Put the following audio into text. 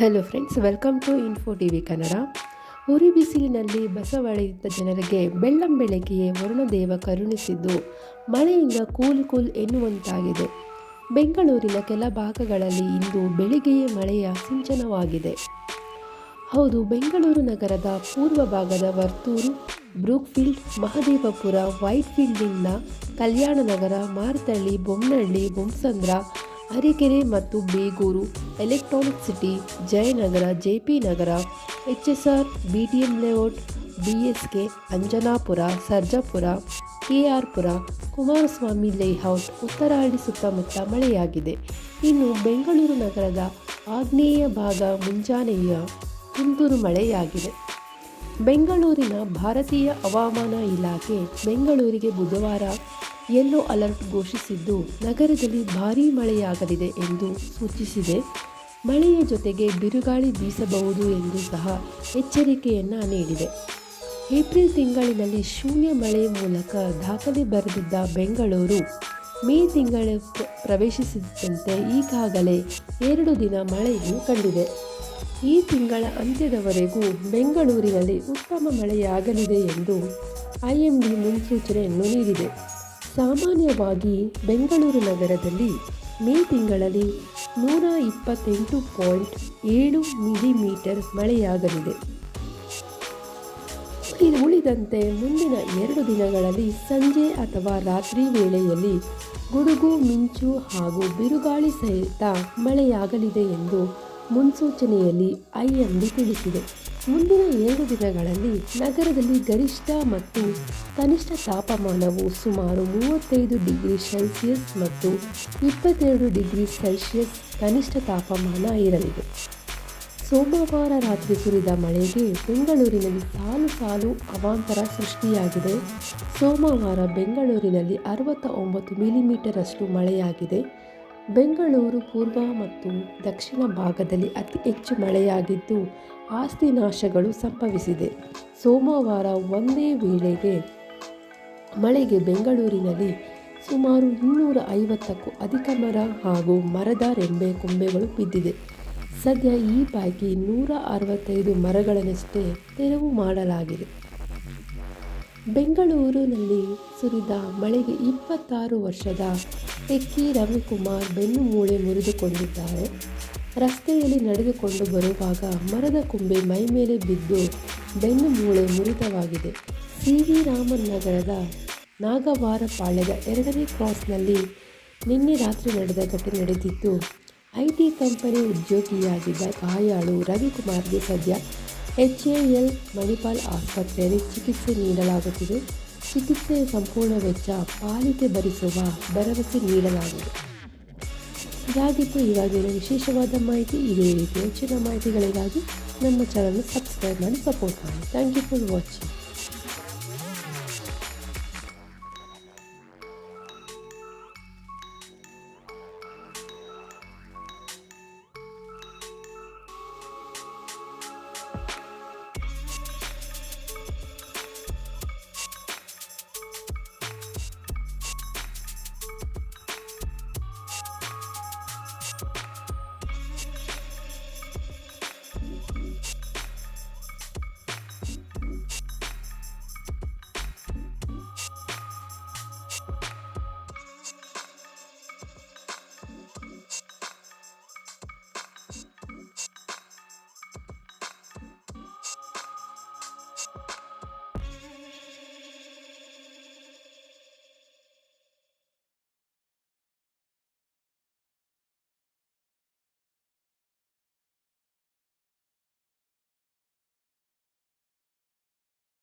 Hello friends welcome to info T V Kannada ಉರಿ ಬಿಸಿಲಿನಲ್ಲಿ ಬಸವಳಿದ ಜನರಿಗೆ ಬೆಳ್ಳಂ ಬೆಳಗ್ಗೆಯೇ ವರುಣದೇವ ಕರುಣಿಸಿದ್ದು, ಮಳೆಯಿಂದ ಕೂಲ್ ಕೂಲ್ ಎನ್ನುವಂತಾಗಿದೆ. ಬೆಂಗಳೂರಿನ ಕೆಲ ಭಾಗಗಳಲ್ಲಿ ಇಂದು ಬೆಳಿಗ್ಗೆಯೇ ಮಳೆಯ ಸಿಂಚನವಾಗಿದೆ. ಹೌದು, ಬೆಂಗಳೂರು ನಗರದ ಪೂರ್ವ ಭಾಗದ ವರ್ತೂರು, ಬ್ರೂಕ್ಫೀಲ್ಡ್, ಮಹದೇವಪುರ, ವೈಟ್ಫೀಲ್ಡ್ನಿಂದ ಕಲ್ಯಾಣ ನಗರ, ಮಾರ್ತಳ್ಳಿ ಬೊಮ್ಮನಹಳ್ಳಿ ಬೊಮ್ಮಸಂದ್ರ ಅರಿಕೆರೆ ಮತ್ತು Begur, electronic city, Jayanagar J P Nagar H S R B T M layout B S K Anjanapura, Sarjapur K R Pura Kumaraswamy layout Uttarahalli ಸುತ್ತಮುತ್ತ ಮಳೆಯಾಗಿದೆ. ಇನ್ನು ಬೆಂಗಳೂರು ನಗರದ ಆಗ್ನೇಯ ಭಾಗ ಮುಂಜಾನೆಯ ತುಂತುರು ಮಳೆಯಾಗಿದೆ. ಬೆಂಗಳೂರಿನ ಭಾರತೀಯ ಹವಾಮಾನ ಇಲಾಖೆ ಬೆಂಗಳೂರಿಗೆ ಬುಧವಾರ ಯೆಲ್ಲೋ ಅಲರ್ಟ್ ಘೋಷಿಸಿದ್ದು, ನಗರದಲ್ಲಿ ಭಾರೀ ಮಳೆಯಾಗಲಿದೆ ಎಂದು ಸೂಚಿಸಿದೆ. ಮಳೆಯ ಜೊತೆಗೆ ಬಿರುಗಾಳಿ ಬೀಸಬಹುದು ಎಂದು ಸಹ ಎಚ್ಚರಿಕೆಯನ್ನು ನೀಡಿದೆ. ಏಪ್ರಿಲ್ ತಿಂಗಳಿನಲ್ಲಿ ಶೂನ್ಯ ಮಳೆ ಮೂಲಕ ದಾಖಲೆ ಬರೆದಿದ್ದ ಬೆಂಗಳೂರು, ಮೇ ತಿಂಗಳ ಪ್ರವೇಶಿಸಿದಂತೆ ಈಗಾಗಲೇ ಎರಡು ದಿನ ಮಳೆಯನ್ನು ಕಂಡಿದೆ. ಈ ತಿಂಗಳ ಅಂತ್ಯದವರೆಗೂ ಬೆಂಗಳೂರಿನಲ್ಲಿ ಉತ್ತಮ ಮಳೆಯಾಗಲಿದೆ ಎಂದು ಐಎಂಡಿ ಮುನ್ಸೂಚನೆಯನ್ನು ನೀಡಿದೆ. ಸಾಮಾನ್ಯವಾಗಿ ಬೆಂಗಳೂರು ನಗರದಲ್ಲಿ ಮೇ ತಿಂಗಳಲ್ಲಿ ನೂರ ಇಪ್ಪತ್ತೆಂಟು ಪಾಯಿಂಟ್ ಏಳು ಮಿಲಿಮೀಟರ್ ಮಳೆಯಾಗಲಿದೆ. ಇದು ಉಳಿದಂತೆ ಮುಂದಿನ ಎರಡು ದಿನಗಳಲ್ಲಿ ಸಂಜೆ ಅಥವಾ ರಾತ್ರಿ ವೇಳೆಯಲ್ಲಿ ಗುಡುಗು, ಮಿಂಚು ಹಾಗೂ ಬಿರುಗಾಳಿ ಸಹಿತ ಮಳೆಯಾಗಲಿದೆ ಎಂದು ಮುನ್ಸೂಚನೆಯಲ್ಲಿ ಐಎಂಡಿ ತಿಳಿಸಿದೆ. ಮುಂದಿನ ಎರಡು ದಿನಗಳಲ್ಲಿ ನಗರದಲ್ಲಿ ಗರಿಷ್ಠ ಮತ್ತು ಕನಿಷ್ಠ ತಾಪಮಾನವು ಸುಮಾರು ಮೂವತ್ತೈದು ಡಿಗ್ರಿ ಸೆಲ್ಸಿಯಸ್ ಮತ್ತು ಇಪ್ಪತ್ತೆರಡು ಡಿಗ್ರಿ ಸೆಲ್ಸಿಯಸ್ ಕನಿಷ್ಠ ತಾಪಮಾನ ಇರಲಿದೆ. ಸೋಮವಾರ ರಾತ್ರಿ ಸುರಿದ ಮಳೆಗೆ ಬೆಂಗಳೂರಿನಲ್ಲಿ ಸಾಲು ಸಾಲು ಅವಾಂತರ ಸೃಷ್ಟಿಯಾಗಿದೆ. ಸೋಮವಾರ ಬೆಂಗಳೂರಿನಲ್ಲಿ ಅರವತ್ತ ಒಂಬತ್ತು ಮಿಲಿಮೀಟರಷ್ಟು ಮಳೆಯಾಗಿದೆ. ಬೆಂಗಳೂರು, ಪೂರ್ವ ಮತ್ತು ದಕ್ಷಿಣ ಭಾಗದಲ್ಲಿ ಅತಿ ಹೆಚ್ಚು ಮಳೆಯಾಗಿದ್ದು ಆಸ್ತಿ ನಾಶಗಳು ಸಂಭವಿಸಿದೆ. ಸೋಮವಾರ ಒಂದೇ ವೇಳೆಗೆ ಮಳೆಗೆ ಬೆಂಗಳೂರಿನಲ್ಲಿ ಸುಮಾರು ಇನ್ನೂರ ಐವತ್ತಕ್ಕೂ ಅಧಿಕ ಮರ ಹಾಗೂ ಮರದ ರೆಂಬೆ ಕೊಂಬೆಗಳು ಬಿದ್ದಿದೆ. ಸದ್ಯ ಈ ಪೈಕಿ ನೂರ ಅರವತ್ತೈದು ಮರಗಳನ್ನಷ್ಟೇ ತೆರವು ಮಾಡಲಾಗಿದೆ. ಬೆಂಗಳೂರಿನಲ್ಲಿ ಸುರಿದ ಮಳೆಗೆ ಇಪ್ಪತ್ತಾರು ವರ್ಷದ ಟೆಕ್ಕಿ ರವಿಕುಮಾರ್ ಬೆನ್ನು ಮೂಳೆ ಮುರಿದುಕೊಂಡಿದ್ದಾರೆ. ರಸ್ತೆಯಲ್ಲಿ ನಡೆದುಕೊಂಡು ಬರುವಾಗ ಮರದ ಕೊಂಬೆ ಮೈ ಮೇಲೆ ಬಿದ್ದು ಬೆನ್ನು ಮೂಳೆ ಮುರಿತವಾಗಿದೆ. ಸಿ. ವಿ. ರಾಮನ್ ನಗರದ ನಾಗವಾರಪಾಳ್ಯದ ಎರಡನೇ ಕ್ರಾಸ್ನಲ್ಲಿ ನಿನ್ನೆ ರಾತ್ರಿ ನಡೆದ ಘಟನೆ ನಡೆದಿದ್ದು ಐ ಟಿ ಕಂಪನಿ ಉದ್ಯೋಗಿಯಾಗಿದ್ದ ಗಾಯಾಳು ರವಿಕುಮಾರ್ಗೆ ಸದ್ಯ ಎಚ್ ಎ ಎಲ್ ಮಣಿಪಾಲ್ ಆಸ್ಪತ್ರೆಯಲ್ಲಿ ಚಿಕಿತ್ಸೆ ನೀಡಲಾಗುತ್ತಿದೆ. ಚಿಕಿತ್ಸೆಯ ಸಂಪೂರ್ಣ ವೆಚ್ಚ ಪಾಲಿಕೆ ಭರಿಸುವ ಭರವಸೆ ನೀಡಲಾಗಿದೆ. ಇದಾಗಿತ್ತು ಇವಾಗಿನ ವಿಶೇಷವಾದ ಮಾಹಿತಿ ಇದೇ ರೀತಿ ಹೆಚ್ಚಿನ ಮಾಹಿತಿಗಳಿಗಾಗಿ ನಮ್ಮ ಚಾನಲ್ ಸಬ್ಸ್ಕ್ರೈಬ್ ಮಾಡಿ ಸಪೋರ್ಟ್ ಮಾಡಿ. Thank you for watching